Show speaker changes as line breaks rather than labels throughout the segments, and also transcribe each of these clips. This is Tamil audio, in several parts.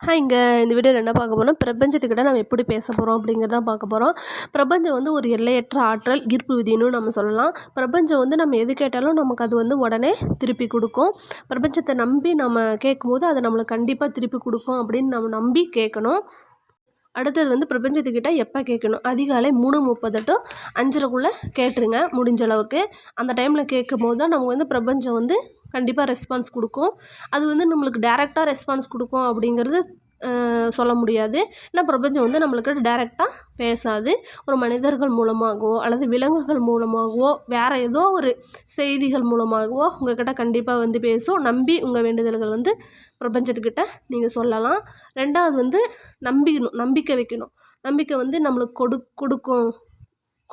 ஹாய் இங்கே இந்த வீடியோவில் என்ன பார்க்க போகிறோம் பிரபஞ்சத்துக்கிட்ட நம்ம எப்படி பேச போகிறோம் அப்படிங்கிறதான் பார்க்க போகிறோம் பிரபஞ்சம் வந்து ஒரு எல்லையற்ற ஆற்றல் ஈர்ப்பு விதின்னு நம்ம சொல்லலாம். பிரபஞ்சம் வந்து நம்ம எது கேட்டாலும் நமக்கு அது வந்து உடனே திருப்பி கொடுக்கும். பிரபஞ்சத்தை நம்பி நம்ம கேட்கும்போது அது நம்மளுக்கு கண்டிப்பாக திருப்பி கொடுக்கும் அப்படின்னு நம்ம நம்பி கேட்கணும். அடுத்தது வந்து பிரபஞ்சத்துக்கிட்ட எப்போ கேட்கணும்? அதிகாலை மூணு முப்பது டு அஞ்சரைக்குள்ளே கேட்டுருங்க முடிஞ்ச அளவுக்கு. அந்த டைமில் கேட்கும் போது தான் நமக்கு வந்து பிரபஞ்சம் வந்து கண்டிப்பாக ரெஸ்பான்ஸ் கொடுக்கும். அது வந்து நம்மளுக்கு டேரெக்டாக ரெஸ்பான்ஸ் கொடுக்கும் அப்படிங்கிறது சொல்ல முடியாது. ஏன்னா பிரபஞ்சம் வந்து நம்மளுக்கு டேரெக்டாக பேசாது. ஒரு மனிதர்கள் மூலமாகவோ அல்லது விலங்குகள் மூலமாகவோ வேறு ஏதோ ஒரு செய்திகள் மூலமாகவோ உங்கள்கிட்ட கண்டிப்பாக வந்து பேசும். நம்பி உங்கள் வேண்டுதல்கள் வந்து பிரபஞ்சத்துக்கிட்ட நீங்கள் சொல்லலாம். ரெண்டாவது வந்து நம்பிக்கணும் நம்பிக்கை வைக்கணும். நம்பிக்கை வந்து நம்மளுக்கு கொடு கொடுக்கும்.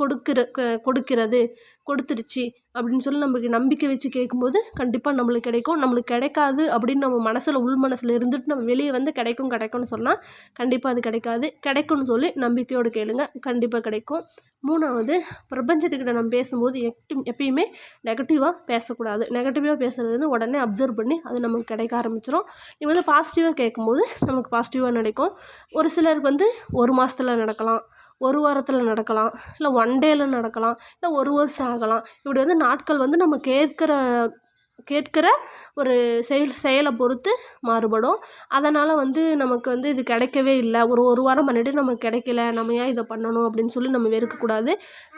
கொடுக்கிற கொடுக்கிறது கொடுத்துருச்சு அப்படின்னு சொல்லி நமக்கு நம்பிக்கை வச்சு கேட்கும்போது கண்டிப்பாக நம்மளுக்கு கிடைக்கும். நம்மளுக்கு கிடைக்காது அப்படின்னு நம்ம மனசில் உள் மனசில் இருந்துட்டு நம்ம வெளியே வந்து கிடைக்கும் கிடைக்கும்னு சொன்னால் கண்டிப்பாக அது கிடைக்காது. கிடைக்கும்னு சொல்லி நம்பிக்கையோடு கேளுங்க. கண்டிப்பாக கிடைக்கும். மூணாவது பிரபஞ்சத்துக்கிட்ட நம்ம பேசும்போது எட்டு எப்பயுமே நெகட்டிவாக பேசக்கூடாது. நெகட்டிவாக பேசுகிறது வந்து உடனே அப்சர்வ் பண்ணி அது நமக்கு கிடைக்க ஆரம்பிச்சிடும் நீங்கள் வந்து பாசிட்டிவாக கேட்கும்போது நமக்கு பாசிட்டிவாக நடக்கும். ஒரு சிலருக்கு வந்து ஒரு மாதத்தில் நடக்கலாம். ஒரு வாரத்தில் நடக்கலாம் இல்லை ஒன் டேயில் நடக்கலாம் இல்லை ஒரு வருஷம் ஆகலாம். இப்படி வந்து நாட்கள் வந்து நம்ம கேட்குற கேட்கிற ஒரு செயல் செயலை பொறுத்து மாறுபடும். அதனால் வந்து நமக்கு வந்து இது கிடைக்கவே இல்லை. ஒரு ஒரு வாரம் பண்ணிவிட்டு நமக்கு கிடைக்கல நம்ம ஏன் இதை பண்ணணும் அப்படின்னு சொல்லி நம்ம வெறுக்கக்கூடாது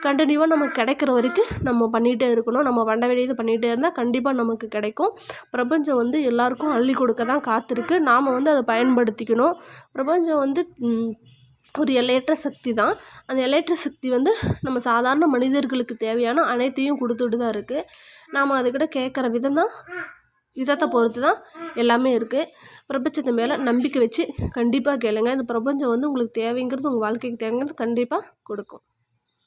கண்டினியூவாக நமக்கு கிடைக்கிற வரைக்கும் நம்ம பண்ணிகிட்டே இருக்கணும். நம்ம பண்ண வேண்டியது பண்ணிகிட்டே இருந்தால் கண்டிப்பாக நமக்கு கிடைக்கும். பிரபஞ்சம் வந்து எல்லாருக்கும் அள்ளி கொடுக்க தான் காத்திருக்கு. நாம் வந்து அதை பயன்படுத்திக்கணும். பிரபஞ்சம் வந்து ஒரு எல்லையற்ற சக்தி தான். அந்த எல்லையற்ற சக்தி வந்து நம்ம சாதாரண மனிதர்களுக்கு தேவையான அனைத்தையும் கொடுத்துட்டு தான் இருக்குது நாம் அதுக்கிட்ட கேட்குற விதம் தான் விதத்தை பொறுத்து தான் எல்லாமே இருக்குது பிரபஞ்சத்து மேலே நம்பிக்கை வச்சு கண்டிப்பாக கேளுங்க. இந்த பிரபஞ்சம் வந்து உங்களுக்கு தேவைங்கிறது உங்கள் வாழ்க்கைக்கு தேவைங்கிறது கண்டிப்பாக கொடுக்கும்.